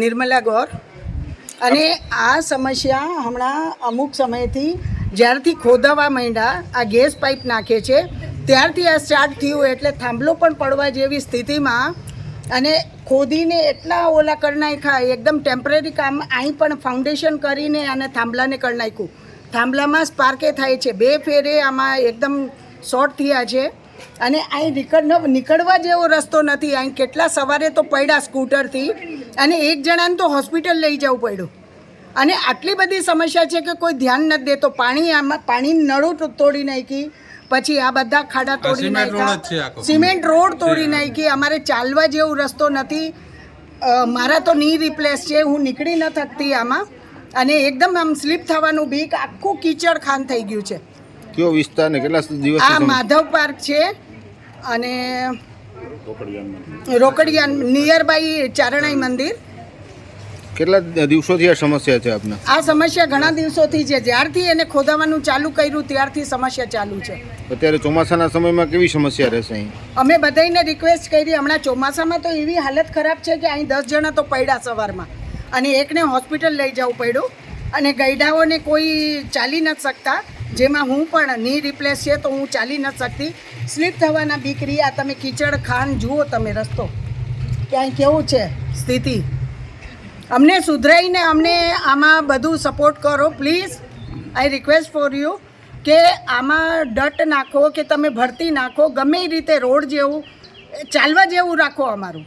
નિર્મલા ગોર. અને આ સમસ્યા હમણાં અમુક સમયથી જ્યારથી ખોદાવા માંડ્યા, આ ગેસ પાઇપ નાખે છે, ત્યારથી આ સ્ટાર્ટ થયું એટલે થાંભલો પણ પડવા જેવી સ્થિતિમાં અને ખોદીને એટલા ઓલા કરી નાખ્યા, એકદમ ટેમ્પરરી કામ, અહીં પણ ફાઉન્ડેશન કરીને અને થાંભલાને કરી નાખ્યું. થાંભલામાં સ્પાર્કે થાય છે. બે ફેરે આમાં એકદમ શોર્ટ થયા છે. અને અહીં નીકળ નીકળવા જેવો રસ્તો નથી. અહીં કેટલા સવારે તો પડ્યા સ્કૂટરથી અને એક જણાને તો હોસ્પિટલ લઈ જવું પડ્યું. અને આટલી બધી સમસ્યા છે કે કોઈ ધ્યાન નથી દેતો પાણી આમાં પાણી નળું તોડી નાખી. પછી આ બધા ખાડા તોડી નાખ્યા. સિમેન્ટ રોડ તોડી નાખી. અમારે ચાલવા જેવો રસ્તો નથી. મારા તો ની રિપ્લેસ છે. હું નીકળી ન થતી આમાં. અને એકદમ આમ સ્લીપ થવાનું બીક. આખું કીચડ ખાન થઈ ગયું છે. કયો વિસ્તાર ને કેટલા દિવસ આ માધવ પાર્ક છે અને રોકડિયા નિયર બાય ચારણાઈ મંદિર. કેટલા દિવસોથી આ સમસ્યા છે આપને? આ સમસ્યા ઘણા દિવસોથી છે. જ્યારથી એને ખોદાવાનું ચાલુ કર્યું ત્યારથી સમસ્યા ચાલુ છે. અત્યારે ચોમાસાના સમયમાં કેવી સમસ્યા રહેશે અહીં? અમે બધાને રિક્વેસ્ટ કરી હમણાં ચોમાસામાં તો એવી હાલત ખરાબ છે કે અહીં દસ જણા તો પડ્યા સવારમાં. અને એકને હોસ્પિટલ લઈ જવું પડ્યું. અને ગઈડાઓને કોઈ ચાલી નથી શકતા. જેમાં હું પણ ની રિપ્લેસ છે તો હું ચાલી ન શકતી. સ્લીપ થવાના બીકરી આ તમે કીચડ ખાન જુઓ તમે રસ્તો. ક્યાંય કેવું છે સ્થિતિ? અમને સુધરાઈને અમને આમાં બધું સપોર્ટ કરો please I request for you કે આમાં ડટ નાખો, કે તમે ભરતી નાખો, ગમે એ રીતે રોડ જેવું, ચાલવા જેવું રાખો અમારું.